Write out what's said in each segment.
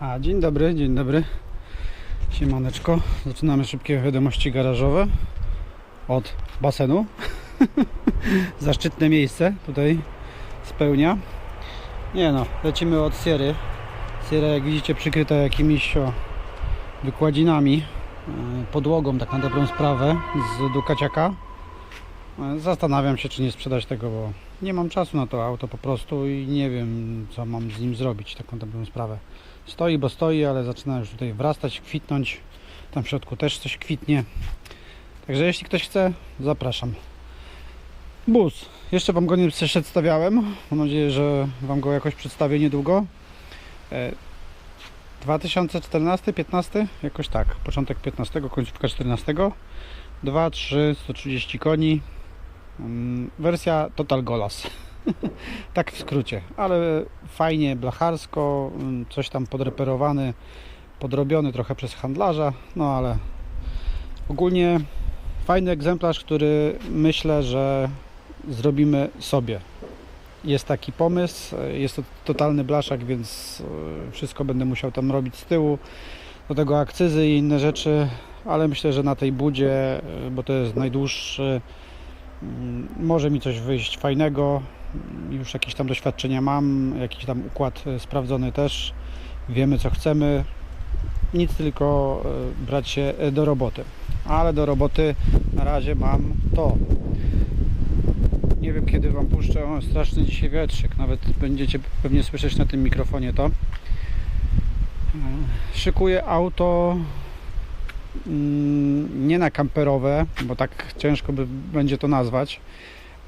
A, dzień dobry, dzień dobry. Siemaneczko. Zaczynamy szybkie wiadomości garażowe od basenu. Zaszczytne miejsce tutaj spełnia. Nie no, lecimy od Siery. Sierra jak widzicie przykryta jakimiś wykładzinami, e, podłogą tak na dobrą sprawę z Dukaciaka. E, Zastanawiam się czy nie sprzedać tego, bo nie mam czasu na to auto po prostu i nie wiem co mam z nim zrobić taką dobrą sprawę. Stoi, bo stoi, ale zaczyna już tutaj wrastać, kwitnąć. Tam w środku też coś kwitnie. Także jeśli ktoś chce, zapraszam. Bus. Jeszcze Wam go nie przedstawiałem. Mam nadzieję, że Wam go jakoś przedstawię niedługo. E, 2014-15? Jakoś tak. Początek 15, końcówka 14. 2, 3, 130 koni. Mm, Wersja Total Golas. tak w skrócie, ale fajnie, blacharsko, mm, coś tam podreperowany, podrobiony trochę przez handlarza, no ale ogólnie fajny egzemplarz, który myślę, że zrobimy sobie. Jest taki pomysł, jest to totalny blaszak, więc e, wszystko będę musiał tam robić z tyłu, do tego akcyzy i inne rzeczy, ale myślę, że na tej budzie, e, bo to jest najdłuższy, może mi coś wyjść fajnego, już jakieś tam doświadczenia mam, jakiś tam układ e, sprawdzony też, wiemy co chcemy, nic tylko e, brać się e, do roboty. Ale do roboty na razie mam to. Nie wiem kiedy Wam puszczę, o, straszny dzisiaj wietrzyk, nawet będziecie pewnie słyszeć na tym mikrofonie to. Szykuję auto mm, nie na kamperowe, bo tak ciężko by będzie to nazwać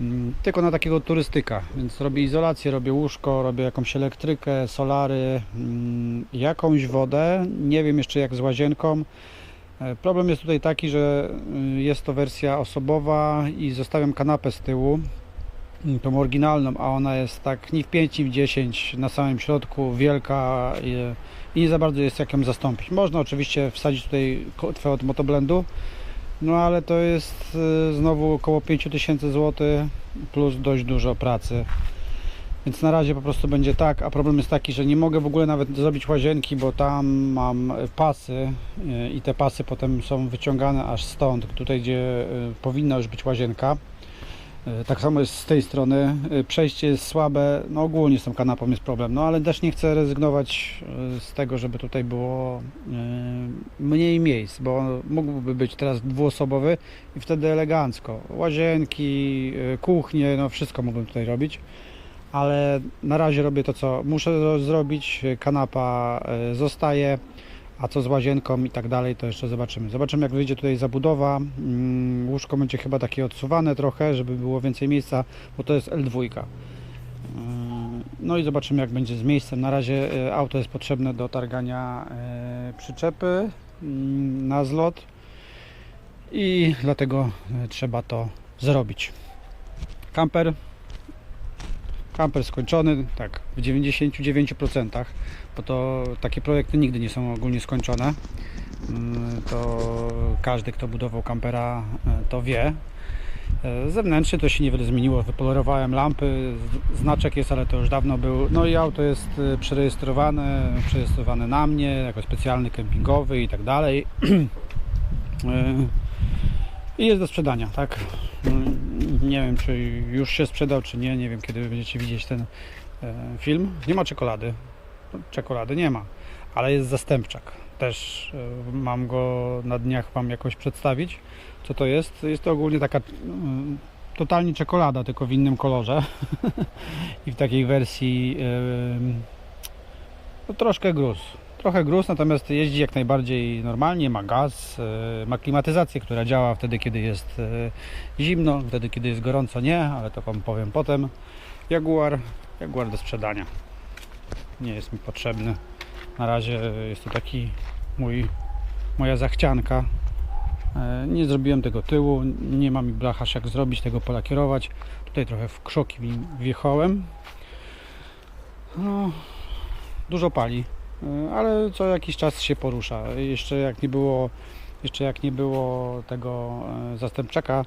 Mm, tylko na takiego turystyka, więc robię izolację, robię łóżko, robię jakąś elektrykę, solary, mm, jakąś wodę, nie wiem jeszcze jak z łazienką. E, Problem jest tutaj taki, że y, jest to wersja osobowa i zostawiam kanapę z tyłu, mm, tą oryginalną, a ona jest tak ni w 5, ni w 10 na samym środku, wielka i, nie za bardzo jest jak ją zastąpić. Można oczywiście wsadzić tutaj kotwę od motoblendu, no ale to jest y, znowu około 5000 zł plus dość dużo pracy. Więc na razie po prostu będzie tak, a problem jest taki, że nie mogę w ogóle nawet zrobić łazienki, bo tam mam pasy y, i te pasy potem są wyciągane aż stąd, tutaj gdzie y, powinna już być łazienka. Y, Tak samo jest z tej strony. Y, Przejście jest słabe, no ogólnie z tą kanapą jest problem, no ale też nie chcę rezygnować y, z tego, żeby tutaj było mniej miejsc, bo mógłby być teraz dwuosobowy i wtedy elegancko. Łazienki, kuchnie, no wszystko mógłbym tutaj robić. Ale na razie robię to, co muszę ro- zrobić. Kanapa zostaje, a co z łazienką i tak dalej, to jeszcze zobaczymy. Zobaczymy, jak wyjdzie tutaj zabudowa. Mm, Łóżko będzie chyba takie odsuwane trochę, żeby było więcej miejsca, bo to jest L2. Yy, No i zobaczymy, jak będzie z miejscem. Na razie y, auto jest potrzebne do targania y, przyczepy mm, na zlot i dlatego y, trzeba to zrobić. Kamper Kamper skończony, tak, w 99%, bo to takie projekty nigdy nie są ogólnie skończone. Mm, To każdy, kto budował kampera, e, to wie. E, Zewnętrznie to się niewiele zmieniło. Wypolerowałem lampy, znaczek jest, ale to już dawno był. No i auto jest e, przerejestrowane, przerejestrowane na mnie, jako specjalny kempingowy i tak dalej. I jest do sprzedania, tak? Mm, Nie wiem, czy już się sprzedał, czy nie. Nie wiem, kiedy będziecie widzieć ten e, film. Nie ma czekolady. Czekolady nie ma, ale jest zastępczak. Też e, mam go na dniach Wam jakoś przedstawić. Co to jest? Jest to ogólnie taka mm, totalnie czekolada, tylko w innym kolorze i w takiej wersji no, troszkę gruz. Trochę gruz, natomiast jeździ jak najbardziej normalnie, ma gaz, e, ma klimatyzację, która działa wtedy, kiedy jest e, zimno, wtedy, kiedy jest gorąco nie, ale to Wam powiem potem. Jaguar, Jaguar do sprzedania. Nie jest mi potrzebny. Na razie jest to taki mój, moja zachcianka. E, Nie zrobiłem tego tyłu, nie mam mi blachacz jak zrobić, tego polakierować. Tutaj trochę w krzoki mi wjechałem. No, dużo pali, ale co jakiś czas się porusza. Jeszcze jak nie było, jeszcze jak nie było tego e, zastępczaka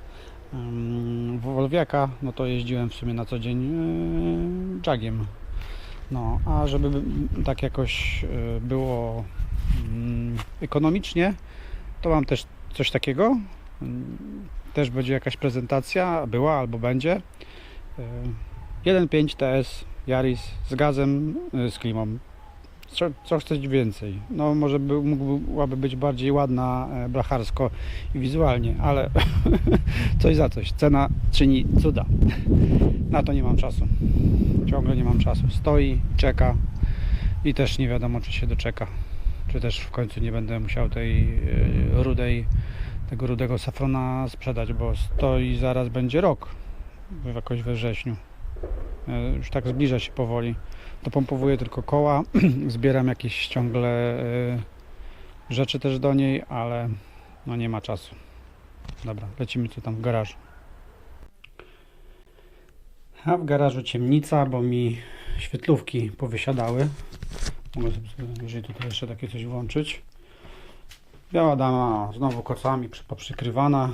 Wolwiaka, no to jeździłem w sumie na co dzień e, jagiem. No, a żeby tak jakoś było mm, ekonomicznie, to mam też coś takiego. Mm, Też będzie jakaś prezentacja, była albo będzie. Y, 1.5 TS Yaris z gazem, z klimą. Co, co chceć więcej? No może by, mogłaby być bardziej ładna e, blacharsko i wizualnie, ale coś za coś. Cena czyni cuda. Na to nie mam czasu. Ciągle nie mam czasu. Stoi, czeka i też nie wiadomo, czy się doczeka. Czy też w końcu nie będę musiał tej e, rudej, tego rudego safrona sprzedać, bo stoi zaraz będzie rok. Jakoś we wrześniu. E, Już tak zbliża się powoli. Dopompowuję tylko koła, zbieram jakieś ciągle e, rzeczy też do niej, ale no nie ma czasu. Dobra, lecimy co tam w garażu. A w garażu ciemnica, bo mi świetlówki powysiadały. Mogę sobie bliżej tutaj jeszcze takie coś włączyć. Biała dama znowu kocami przy- poprzykrywana.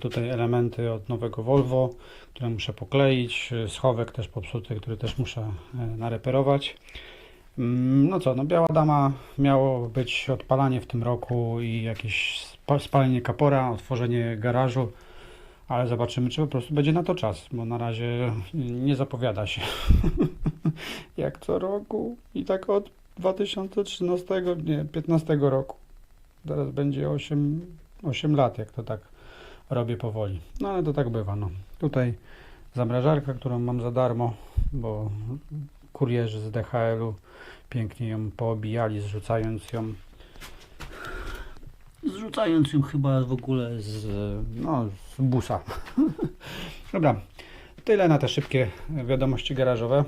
Tutaj elementy od nowego Volvo, które muszę pokleić. Schowek też popsuty, który też muszę y, nareperować. Mm, No co, no biała dama miało być odpalanie w tym roku i jakieś spa- spalenie kapora, otworzenie garażu, ale zobaczymy, czy po prostu będzie na to czas, bo na razie nie zapowiada się. Jak co roku i tak od 2013, nie, 15 roku. Teraz będzie 8, 8 lat, jak to tak robię powoli. No ale to tak bywa. No. Tutaj zamrażarka, którą mam za darmo, bo kurierzy z DHL-u pięknie ją poobijali, zrzucając ją. Zrzucając ją chyba w ogóle z, no, z busa. Dobra, tyle na te szybkie wiadomości garażowe.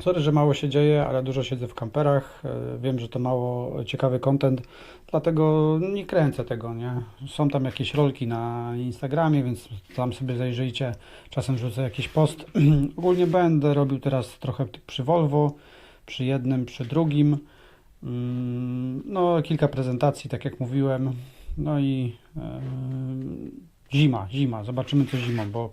Sorry, że mało się dzieje, ale dużo siedzę w kamperach. E, Wiem, że to mało ciekawy content, dlatego nie kręcę tego, nie? Są tam jakieś rolki na Instagramie, więc tam sobie zajrzyjcie. Czasem wrzucę jakiś post. Ogólnie będę robił teraz trochę przy Volvo, przy jednym, przy drugim. Mm, No, kilka prezentacji, tak jak mówiłem. No i zima, zima. Zobaczymy co zimą, bo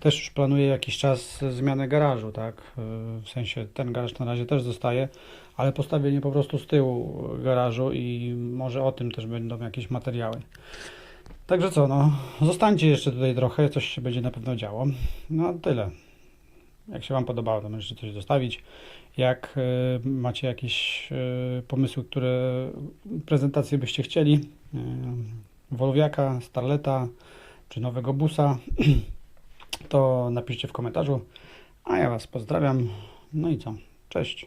też już planuję jakiś czas zmianę garażu, tak? Yy, W sensie ten garaż na razie też zostaje, ale postawienie po prostu z tyłu garażu i może o tym też będą jakieś materiały. Także co, no, zostańcie jeszcze tutaj trochę, coś się będzie na pewno działo. No tyle. Jak się Wam podobało, to możecie coś zostawić. Jak y, macie jakieś y, pomysły, które prezentacje byście chcieli, y, Wolwiaka, Starleta czy nowego busa, to napiszcie w komentarzu. A ja Was pozdrawiam. No i co? Cześć.